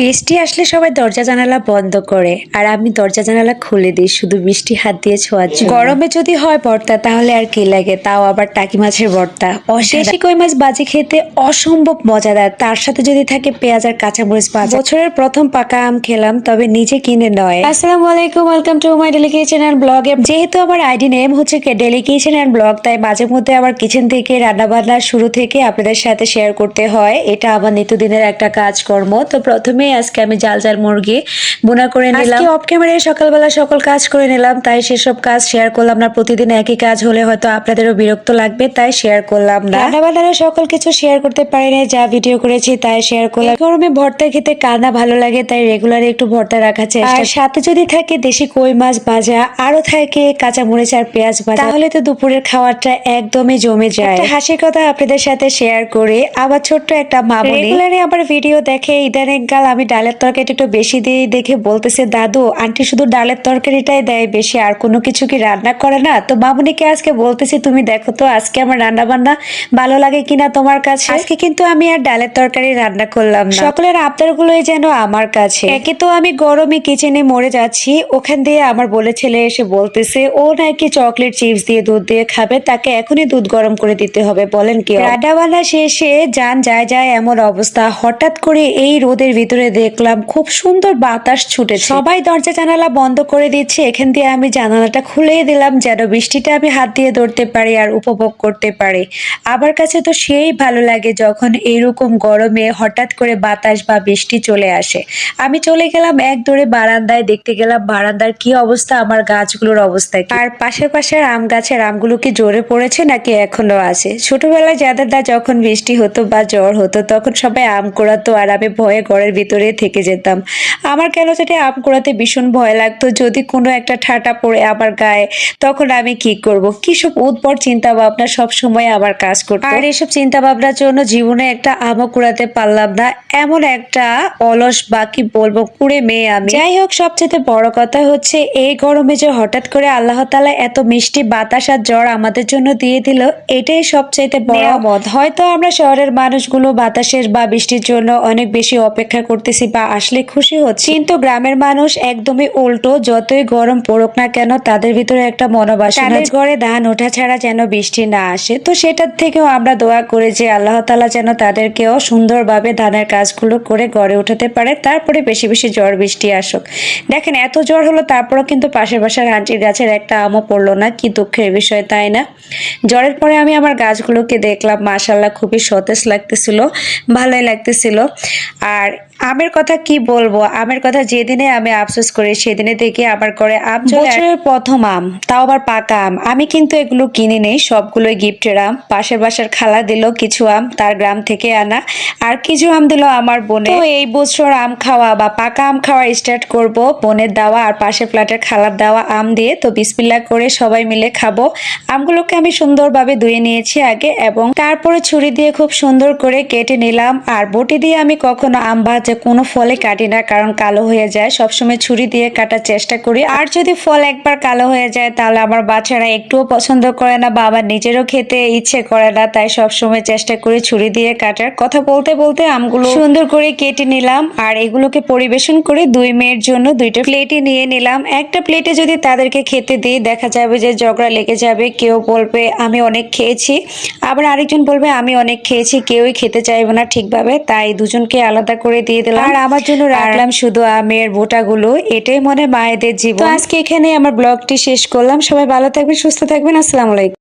বৃষ্টি আসলে সবাই দরজা জানালা বন্ধ করে আর আমি দরজা জানালা খুলে দিই শুধু মিষ্টি হাত দিয়ে ছোঁয়ার গরমে যদি হয় ভর্তা তাহলে আর কি লাগে? তাও আবার টাকি মাছের ভর্তা। অশেষি কই মাছ বাজি খেতে অসম্ভব মজাদার। তার সাথে যদি থাকে পেঁয়াজ আর কাঁচামরিচ ভাজা। বছরের প্রথম পাকা আম খেলাম তবে নিজে কিনে নয়। আসসালামু আলাইকুম welcome to my ডেলিকেশন and blog যেহেতু আমার আইডি নেম হচ্ছে ডেলিকেশন অ্যান্ড ব্লগ তাই মাঝে মধ্যে আবার কিচেন থেকে রান্না বান্না শুরু থেকে আপনাদের সাথে শেয়ার করতে হয়। এটা আমার নিত্যদিনের একটা কাজকর্ম। তো প্রথমে আজকে আমি জাল জাল মুরগি বোনা করে নিলাম। অফ ক্যামেরায় সকালবেলা সকল কাজ করে নিলাম তাই সেসব কাজ শেয়ার করলাম না। প্রতিদিন একই কাজ হলে হয়তো আপনাদেরও বিরক্ত লাগবে তাই শেয়ার করলাম না। রান্না বান্নার সকল কিছু শেয়ার করতে পারি না যা ভিডিও করেছি তাই শেয়ার করলাম। গরমে ভর্তা খেতে কান্না ভালো লাগে তাই রেগুলার একটু ভর্তা রাখার চেষ্টা আর সাথে যদি থাকে দেশি কই মাছ ভাজা আরও থাকে কাঁচা মরিচ আর পেঁয়াজ ভাজা তাহলে তো দুপুরের খাবারটা একদমই জমে যায়। একটা হাসির কথা আপনাদের সাথে শেয়ার করে। আবার ছোট্ট একটা মামুনি। রেগুলারে আমার ভিডিও দেখে ইদানিং কাল আমি ডালের তরকারিটা একটু বেশি দিয়ে দেখে বলতেছে দাদু আন্টি শুধু ডালের তরকারিটাই দেয় বেশি আর কোনো কিছু কি রান্না করে না? তো মামুনিকে আজকে বলতেছি তুমি দেখো তো আজকে আমার রান্না বান্না ভালো লাগে কিনা তোমার কাছে? আজকে কিন্তু আমি আর ডালের তরকারি রান্না করলাম না। সকলের আবদার গুলোই যেন আমার কাছে। একে তো আমি গরমে কিচেনে মরে যাচ্ছি ওখান দিয়ে আমার বলে ছেলে এসে বলতেছে ও নাকি চকলেট চিপস দিয়ে দুধ দিয়ে খাবে তাকে এখনই দুধ গরম করে দিতে হবে বলেন কি রান্না বান্না শেষে যান যায় যায় এমন অবস্থা হঠাৎ করে এই রোদের ভিতরে দেখলাম খুব সুন্দর বাতাস ছুটে সবাই দরজা জানালা বন্ধ করে দিচ্ছে এখান দিয়ে আমি জানালাটা খুলে দিলাম যেন বৃষ্টিটা আমি হাত দিয়ে ধরতে পারি আর উপভোগ করতে পারি। আমার কাছে তো সেই ভালো লাগে যখন এরকম গরমে হঠাৎ করে বাতাস বা বৃষ্টি চলে আসে। আমি চলে গেলাম এক দৌড়ে বারান্দায় দেখতে গেলাম বারান্দার কি অবস্থা আমার গাছগুলোর অবস্থা আর পাশের পাশের আম গাছের আমগুলো কি জোরে পড়েছে নাকি এখনও আছে? ছোটবেলায় যাদেরদা যখন বৃষ্টি হতো বা জ্বর হতো তখন সবাই আম কুড়াতো আর আমি ভয়ে ঘরের ভিতরে থেকে যেতাম। আমার কেন যেটা আম কুড়াতে ভীষণ ভয় লাগতো যদি কোনো একটা ঠাটা পড়ে আমার গায়ে তখন আমি কি করব? কি সব উদ্ভট চিন্তা ভাবনা সব সময় আমার কাজ করতো। আর এসব চিন্তা ভাবনার জন্য জীবনে একটা আমও কুড়াতে পারলাম না এমন একটা অলস বা কি বলব কুড়ে মেয়ে আমি। যাই হোক সবচেয়ে বড় কথা হচ্ছে এই গরমে যে হঠাৎ করে আল্লাহ তালা এত মিষ্টি বাতাস আর জ্বর আমাদের জন্য দিয়ে দিল এটাই সবচাইতে বড়। মত হয়তো আমরা শহরের মানুষগুলো বাতাসের বা বৃষ্টির জন্য অনেক বেশি অপেক্ষা করতেছি বা আসলে খুশি হচ্ছে। কিন্তু গ্রামের মানুষ একদমই উল্টো যতই গরম পড়ুক না কেন তাদের ভিতরে একটা মনোবাসনা ঘরে ধান ওঠা ছাড়া যেন বৃষ্টি না আসে। তো সেটার থেকেও আমরা দোয়া করে যে আল্লাহ তালা যেন তাদেরকেও সুন্দরভাবে ধানের কাজগুলো করে গড়ে উঠাতে পারে। তারপরে বেশি বেশি ঝড় বৃষ্টি আসুক। দেখেন এত জ্বর হলো তারপরেও কিন্তু পাশের বাসার আন্টির গাছের একটা আমও পড়ল না। কি দুঃখের বিষয় তাই না? জ্বরের পরে আমি আমার গাছগুলোকে দেখলাম মাশাল্লাহ খুবই সতেজ লাগতেছিল ভালোই লাগতেছিল। আর আমের কথা কি বলব? আমের কথা যেদিনে আমি আফসোস করি, সেদিনে থেকে আবার করে আম বছরের প্রথম আম, তাও আবার পাকা আম। আমি কিন্তু এগুলো কিনে নেই সবগুলোই গিফটের আম। পাশের বাসার খালা দিল কিছু আম তার গ্রাম থেকে আনা। আর কিছু আম দিল আমার বোনে তো এই বছর আম খাওয়া বা পাকা আম খাওয়া স্টার্ট করব, বোনের দেওয়া আর পাশের ফ্ল্যাটের খালার দেওয়া আম দিয়ে। তো বিসমিল্লা করে সবাই মিলে খাব। আমগুলোকে আমি সুন্দরভাবে ধুয়ে নিয়েছি আগে এবং তারপরে ছুরি দিয়ে খুব সুন্দর করে কেটে নিলাম। আর বটি দিয়ে আমি কখনো আম ভাজা কোনো ফলে কাটি না, কারণ কালো হয়ে যায়। সবসময় ছুরি দিয়ে কাটার চেষ্টা করি। আর যদি ফল একবার কালো হয়ে যায়, তাহলে আমার বাচ্চারা একটুও পছন্দ করে না বা আমার নিজেরও খেতে ইচ্ছে করে না, তাই সবসময় চেষ্টা করি ছুরি দিয়ে কাটার। কথা বলতে বলতে আমগুলো সুন্দর করে কেটে নিলাম আর এগুলোকে পরিবেশন করে দুই মেয়ের জন্য দুইটা প্লেটে নিয়ে নিলাম। একটা প্লেটে যদি তাদেরকে খেতে দিই, দেখা যাবে যে ঝগড়া লেগে যাবে, কেউ বলবে, আমি অনেক খেয়েছি। আবার আরেকজন বলবে, আমি অনেক খেয়েছি, কেউই খেতে চাইবে না ঠিকভাবে। তাই দুজনকে আলাদা করে দিয়ে দিলাম। আর আমার জন্য রাখলাম শুধু আমের বোটাগুলো। এটাই মনে হয় মায়েদের জীবন। আজকে এখানে আমার ব্লগটি শেষ করলাম। সবাই ভালো থাকবেন সুস্থ থাকবেন। আসসালামু আলাইকুম।